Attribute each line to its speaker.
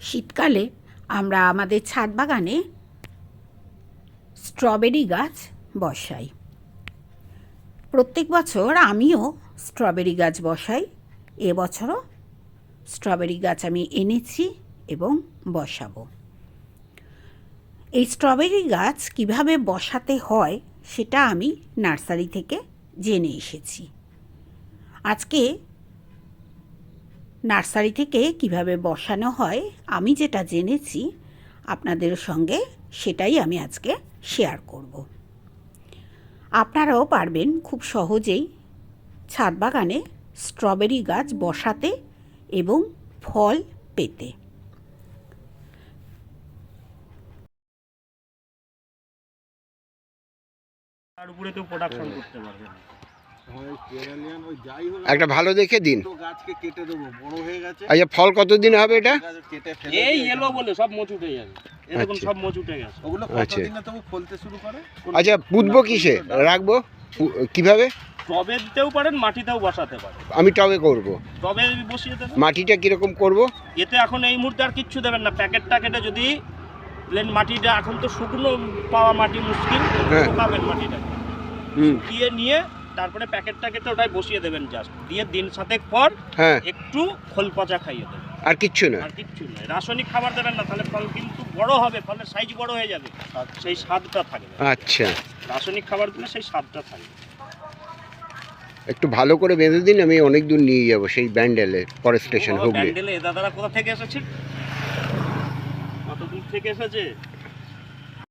Speaker 1: শীতকালে আমরা আমাদের ছাদ বাগানে স্ট্রবেরি গাছ বসাই। প্রত্যেক বছর আমিও স্ট্রবেরি গাছ বসাই। এবছরও স্ট্রবেরি গাছ আমি এনেছি এবং বসাবো। এই স্ট্রবেরি গাছ কীভাবে বসাতে হয় সেটা আমি নার্সারি থেকে জেনে এসেছি। আজকে নার্সারি থেকে কীভাবে বসানো হয়, আমি যেটা জেনেছি, আপনাদের সঙ্গে সেটাই আমি আজকে শেয়ার করব। আপনারাও পারবেন খুব সহজেই ছাদ বাগানে স্ট্রবেরি গাছ বসাতে এবং ফল পেতে।
Speaker 2: উপরে কেউ প্রোডাকশন করতে পারবে না।
Speaker 3: ওই কেরালিয়ান ওই যাই হোক
Speaker 4: একটা ভালো দেখে দিন।
Speaker 3: গাছকে কেটে দেবো বড় হয়ে গেছে।
Speaker 4: আচ্ছা ফল কতদিন হবে এটা?
Speaker 3: কেটে
Speaker 2: এই এলো বলে সব মোচ উঠে যাবে।
Speaker 4: আচ্ছা।
Speaker 2: সব মোচ উঠে গেছে।
Speaker 3: ওগুলো
Speaker 4: আচ্ছা।
Speaker 3: কতদিনে তবু ফলতে শুরু করে?
Speaker 4: আচ্ছা পুঁতবো কিসে? রাখব? কীভাবে?
Speaker 2: টবে দিতেও পারেন মাটিতেও বসাতে পারেন।
Speaker 4: আমি টবে করব।
Speaker 2: টবে বসিয়ে দেবেন।
Speaker 4: মাটিটা কীরকম করব?
Speaker 2: এতে এখন এই মুহূর্তে আর কিচ্ছু দেবেন না। প্যাকেট ট্যাকেটে যদি প্লেন মাটিটা এখন তো শুকনো পাওয়া মাটি মুশকিল
Speaker 4: হ্যাঁ।
Speaker 2: শুকাবেন মাটিটা।
Speaker 4: হুম।
Speaker 2: নিয়ে তারপরে প্যাকেট ট্যাকেটে ওটাই বসিয়ে দেবেন জাস্ট দিয়ে দিন সাতেক পর
Speaker 4: হ্যাঁ।
Speaker 2: একটু খোল পচা খাইয়ে দেবেন।
Speaker 4: আর কিচ্ছু না
Speaker 2: আর কিচ্ছু নয়। রাসায়নিক খাবার দেবেন না তাহলে ফল কিন্তু বড় হবে ফলের সাইজ বড় হয়ে যাবে। সেই স্বাদটা থাকবে।
Speaker 4: আচ্ছা।
Speaker 2: রাসায়নিক খাবার দিলে সেই স্বাদটা থাকবে।
Speaker 4: একটু ভালো করে বেঁধে দিন আমি অনেক দূর নিয়ে যাব সেই ব্যান্ডেলে পরের স্টেশন হুগলি।
Speaker 2: ব্যান্ডেলে দাদারা কোথা থেকে এসেছে? কত দূর থেকে এসেছে?